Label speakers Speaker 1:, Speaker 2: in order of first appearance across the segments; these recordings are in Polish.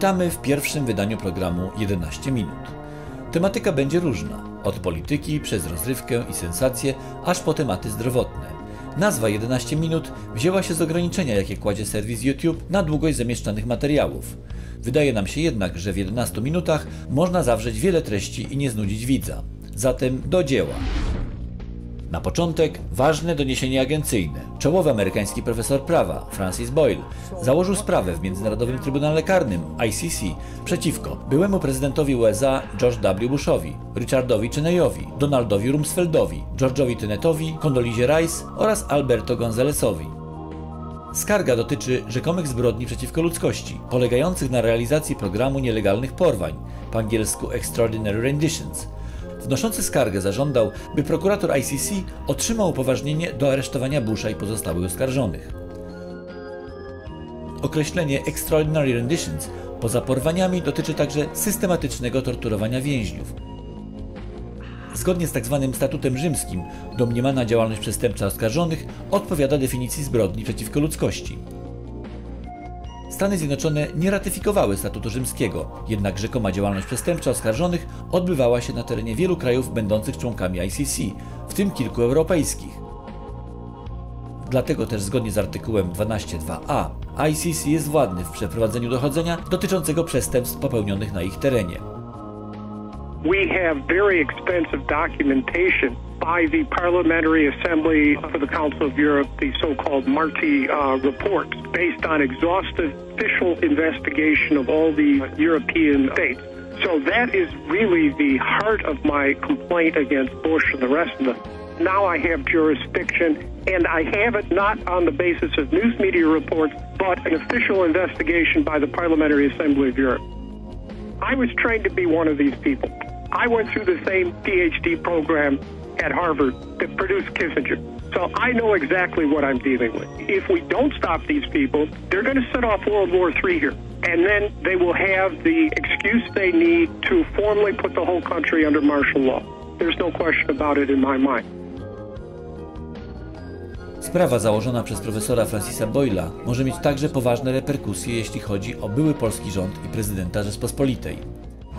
Speaker 1: Witamy w pierwszym wydaniu programu 11 minut. Tematyka będzie różna, od polityki przez rozrywkę i sensacje, aż po tematy zdrowotne. Nazwa 11 minut wzięła się z ograniczenia, jakie kładzie serwis YouTube na długość zamieszczanych materiałów. Wydaje nam się jednak, że w 11 minutach można zawrzeć wiele treści i nie znudzić widza. Zatem do dzieła. Na początek ważne doniesienie agencyjne. Czołowy amerykański profesor prawa Francis Boyle założył sprawę w Międzynarodowym Trybunale Karnym ICC przeciwko byłemu prezydentowi USA George W. Bushowi, Richardowi Chenneyowi, Donaldowi Rumsfeldowi, George'owi Tenetowi, Condolizie Rice oraz Alberto Gonzalesowi. Skarga dotyczy rzekomych zbrodni przeciwko ludzkości, polegających na realizacji programu nielegalnych porwań, po angielsku Extraordinary Renditions, Wnoszący skargę zażądał, by prokurator ICC otrzymał upoważnienie do aresztowania Busha i pozostałych oskarżonych. Określenie Extraordinary Renditions poza porwaniami dotyczy także systematycznego torturowania więźniów. Zgodnie z tzw. Tak statutem rzymskim, domniemana działalność przestępcza oskarżonych odpowiada definicji zbrodni przeciwko ludzkości. Stany Zjednoczone nie ratyfikowały statutu rzymskiego, jednak rzekoma działalność przestępcza oskarżonych odbywała się na terenie wielu krajów będących członkami ICC, w tym kilku europejskich. Dlatego też zgodnie z artykułem 12.2a ICC jest władny w przeprowadzeniu dochodzenia dotyczącego przestępstw popełnionych na ich terenie.
Speaker 2: We have very expensive documentation by the Parliamentary Assembly for the Council of Europe, the so-called Marti uh, report, based on exhaustive official investigation of all the European states. So that is really the heart of my complaint against Bush and the rest of them. Now I have jurisdiction, and I have it not on the basis of news media reports, but an official investigation by the Parliamentary Assembly of Europe. I was trained to be one of these people. I went through the same PhD program at Harvard that produced Kissinger. So I know exactly what I'm dealing with. If we don't stop these people, they're going to set off World War III here. And then they will have the excuse they need to formally put the whole country under martial law. There's no question about it in my mind.
Speaker 1: Sprawa założona przez profesora Francisa Boyla może mieć także poważne reperkusje, jeśli chodzi o były polski rząd i prezydenta Rzespospolitej.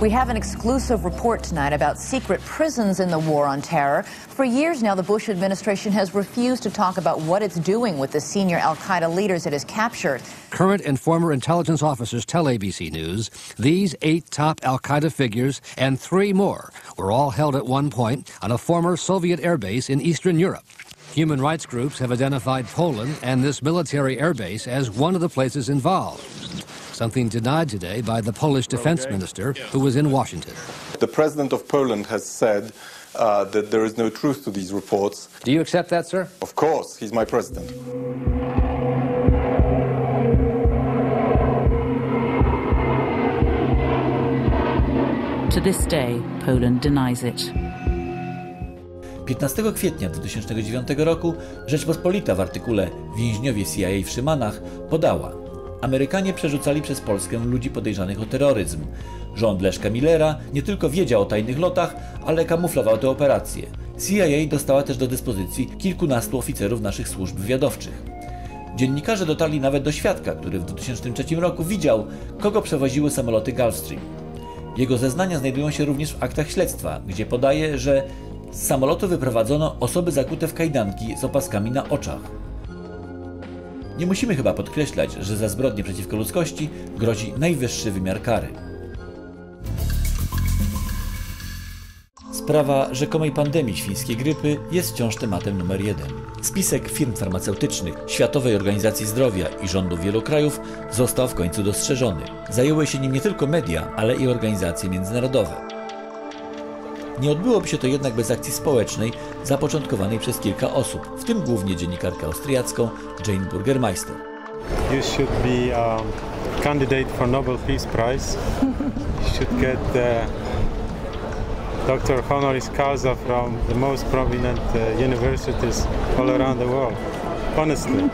Speaker 3: We have an exclusive report tonight about secret prisons in the war on terror. For years now, the Bush administration has refused to talk about what it's doing with the senior Al Qaeda leaders it has captured.
Speaker 4: Current and former intelligence officers tell ABC News these eight top Al Qaeda figures and three more were all held at one point on a former Soviet airbase in Eastern Europe. Human rights groups have identified Poland and this military airbase as one of the places involved something denied today by the Polish defense okay. minister who was in Washington.
Speaker 5: The president of Poland has said uh, that there is no truth to these reports.
Speaker 4: Do you accept that, sir?
Speaker 5: Of course, he's my president.
Speaker 6: To this day, Poland denies it.
Speaker 1: 15 kwietnia 2009 roku Rzeczpospolita w artykule Więźniowie CIA w Szymanach podała, Amerykanie przerzucali przez Polskę ludzi podejrzanych o terroryzm. Rząd Leszka Millera nie tylko wiedział o tajnych lotach, ale kamuflował te operacje. CIA dostała też do dyspozycji kilkunastu oficerów naszych służb wywiadowczych. Dziennikarze dotarli nawet do świadka, który w 2003 roku widział, kogo przewoziły samoloty Gulfstream. Jego zeznania znajdują się również w aktach śledztwa, gdzie podaje, że z samolotu wyprowadzono osoby zakute w kajdanki z opaskami na oczach. Nie musimy chyba podkreślać, że za zbrodnie przeciwko ludzkości grozi najwyższy wymiar kary. Sprawa rzekomej pandemii świńskiej grypy jest wciąż tematem numer jeden. Spisek firm farmaceutycznych, Światowej Organizacji Zdrowia i rządów wielu krajów został w końcu dostrzeżony. Zajęły się nim nie tylko media, ale i organizacje międzynarodowe. Nie odbyłoby się to jednak bez akcji społecznej zapoczątkowanej przez kilka osób, w tym głównie dziennikarkę austriacką Jane Burgermeister.
Speaker 7: You should be a um, candidate for Nobel Peace Prize. you should get the Dr. honoris causa from the most prominent uh, universities all around the world. Honestly.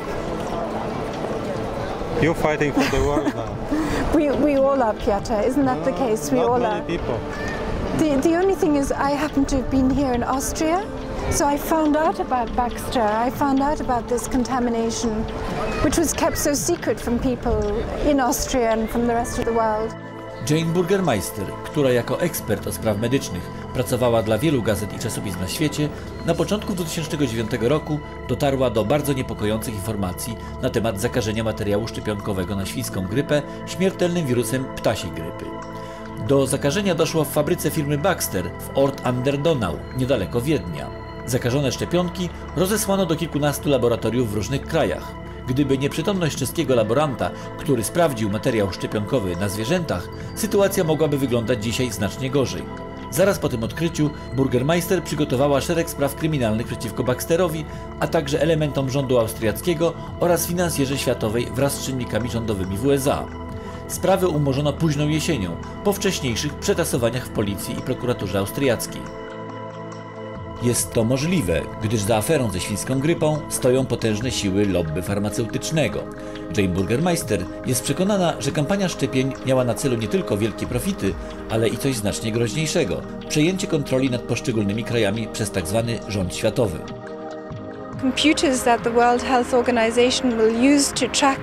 Speaker 7: You're fighting for the world now.
Speaker 8: we, we all are, Piotr. Isn't that the case? We
Speaker 7: Not
Speaker 8: all
Speaker 7: many
Speaker 8: are.
Speaker 7: people.
Speaker 8: The, the only thing is I happen to have been here in Austria, so I found out about Baxter. I found out about this contamination which was kept so secret from people in Austria and from the rest of the world.
Speaker 1: Jane Burgermeister, która jako ekspert od spraw medycznych pracowała dla wielu gazet i czasopism na świecie, na początku 2009 roku dotarła do bardzo niepokojących informacji na temat zakażenia materiału szczepionkowego na świńską grypę śmiertelnym wirusem ptasiej grypy. Do zakażenia doszło w fabryce firmy Baxter w Ort an der Donau, niedaleko Wiednia. Zakażone szczepionki rozesłano do kilkunastu laboratoriów w różnych krajach. Gdyby nieprzytomność czeskiego laboranta, który sprawdził materiał szczepionkowy na zwierzętach, sytuacja mogłaby wyglądać dzisiaj znacznie gorzej. Zaraz po tym odkryciu Burgermeister przygotowała szereg spraw kryminalnych przeciwko Baxterowi, a także elementom rządu austriackiego oraz finansjerze światowej wraz z czynnikami rządowymi w USA. Sprawy umorzono późną jesienią, po wcześniejszych przetasowaniach w policji i prokuraturze austriackiej. Jest to możliwe, gdyż za aferą ze świńską grypą stoją potężne siły lobby farmaceutycznego. Jane Burgermeister jest przekonana, że kampania szczepień miała na celu nie tylko wielkie profity, ale i coś znacznie groźniejszego przejęcie kontroli nad poszczególnymi krajami przez tzw. rząd światowy.
Speaker 8: Computers that the World Health Organization will use to track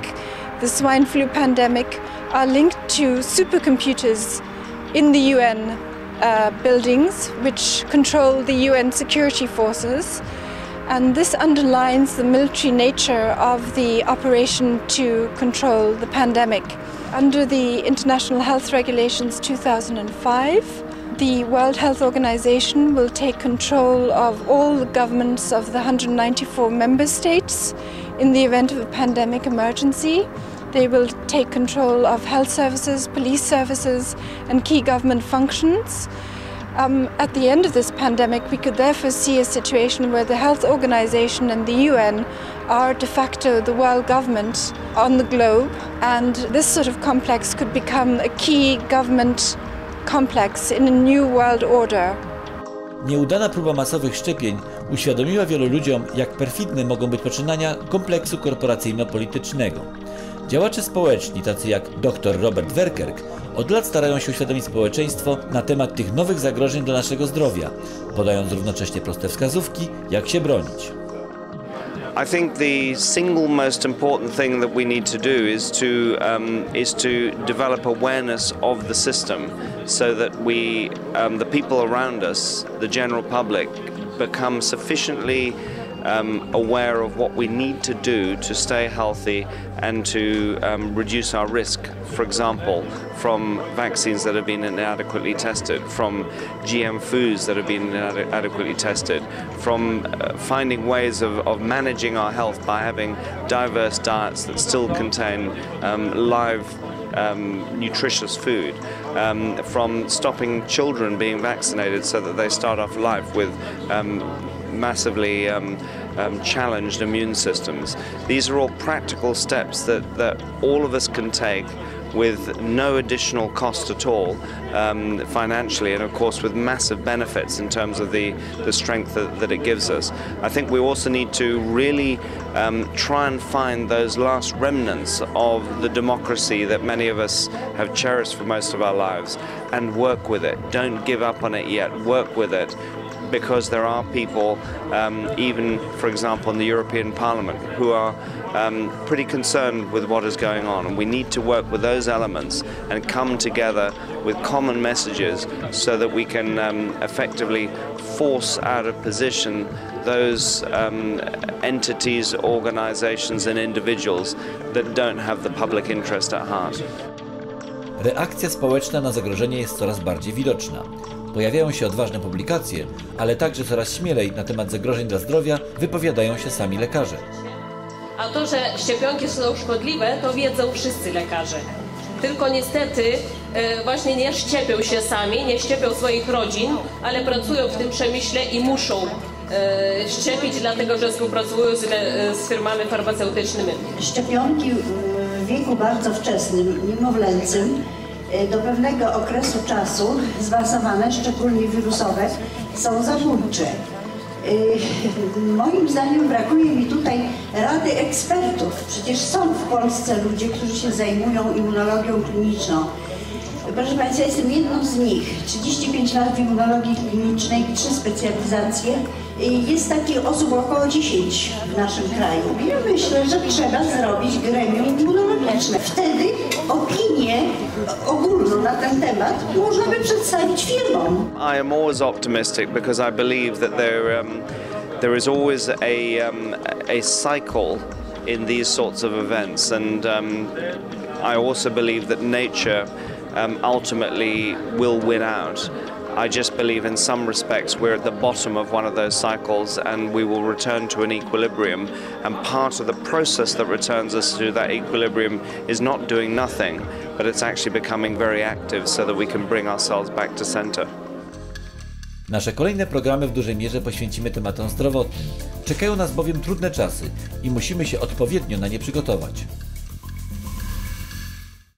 Speaker 8: the swine flu pandemic are linked to supercomputers in the UN uh, buildings which control the UN security forces. And this underlines the military nature of the operation to control the pandemic. Under the International Health Regulations 2005, the World Health Organization will take control of all the governments of the 194 member states in the event of a pandemic emergency. They will take control of health services, police services, and key government functions. Um, at the end of this pandemic, we could therefore see a situation where the Health Organization and the UN are de facto the world government on the globe, and this sort of complex could become a key government complex in a new world order.
Speaker 1: Nieudana próba masowych szczepień uświadomiła wielu ludziom, jak perfidne mogą być poczynania kompleksu korporacyjno-politycznego. Działacze społeczni, tacy jak dr Robert Werkerk, od lat starają się uświadomić społeczeństwo na temat tych nowych zagrożeń dla naszego zdrowia, podając równocześnie proste wskazówki, jak się bronić.
Speaker 9: I think the single most important thing that we need to do is to um, is to develop awareness of the system, so that we, um, the people around us, the general public, become sufficiently um, aware of what we need to do to stay healthy and to um, reduce our risk, for example, from vaccines that have been inadequately tested, from GM foods that have been inadequately tested, from uh, finding ways of, of, managing our health by having diverse diets that still contain um, live um, nutritious food, um, from stopping children being vaccinated so that they start off life with um, massively um, um, challenged immune systems. These are all practical steps that, that all of us can take with no additional cost at all um, financially and of course with massive benefits in terms of the, the strength that, that it gives us. I think we also need to really um, try and find those last remnants of the democracy that many of us have cherished for most of our lives and work with it. Don't give up on it yet, work with it because there are people, um, even for example in the European Parliament, who are um, pretty concerned with what is going on. And we need to work with those elements and come together with common messages so that we can um, effectively force out of position those um, entities, organizations, and individuals that don't have the public interest at heart.
Speaker 1: Reakcja społeczna na zagrożenie jest coraz bardziej widoczna. Pojawiają się odważne publikacje, ale także coraz śmielej na temat zagrożeń dla zdrowia wypowiadają się sami lekarze.
Speaker 10: A to, że szczepionki są szkodliwe, to wiedzą wszyscy lekarze. Tylko niestety e, właśnie nie szczepią się sami, nie szczepią swoich rodzin, ale pracują w tym przemyśle i muszą e, szczepić, dlatego że współpracują z, e, z firmami farmaceutycznymi.
Speaker 11: Szczepionki w wieku bardzo wczesnym, niemowlęcym, do pewnego okresu czasu zaawansowane, szczególnie wirusowe, są zabójcze. Moim zdaniem brakuje mi tutaj rady ekspertów. Przecież są w Polsce ludzie, którzy się zajmują immunologią kliniczną. Proszę Państwa, jestem jedną z nich. 35 lat w immunologii klinicznej, trzy specjalizacje. Jest takich osób około 10 w naszym kraju. Ja myślę, że trzeba zrobić gremium immunologiczne. Wtedy opinię ogólną na ten temat można by przedstawić firmom.
Speaker 9: I am always optimistic because I believe that there, um, there is always a, um, a cycle in these sorts of events, and um, I also believe that nature um, ultimately will win out. I just believe in some respects we're at the bottom of one of those cycles and we will return to an equilibrium. And part of the process that returns us to that equilibrium is not doing nothing, but it's actually becoming very active so that we can bring ourselves back to center.
Speaker 1: Nasze kolejne programy w dużej mierze poświęcimy tematom zdrowotnym. Czekają nas bowiem trudne czasy i musimy się odpowiednio na nie przygotować.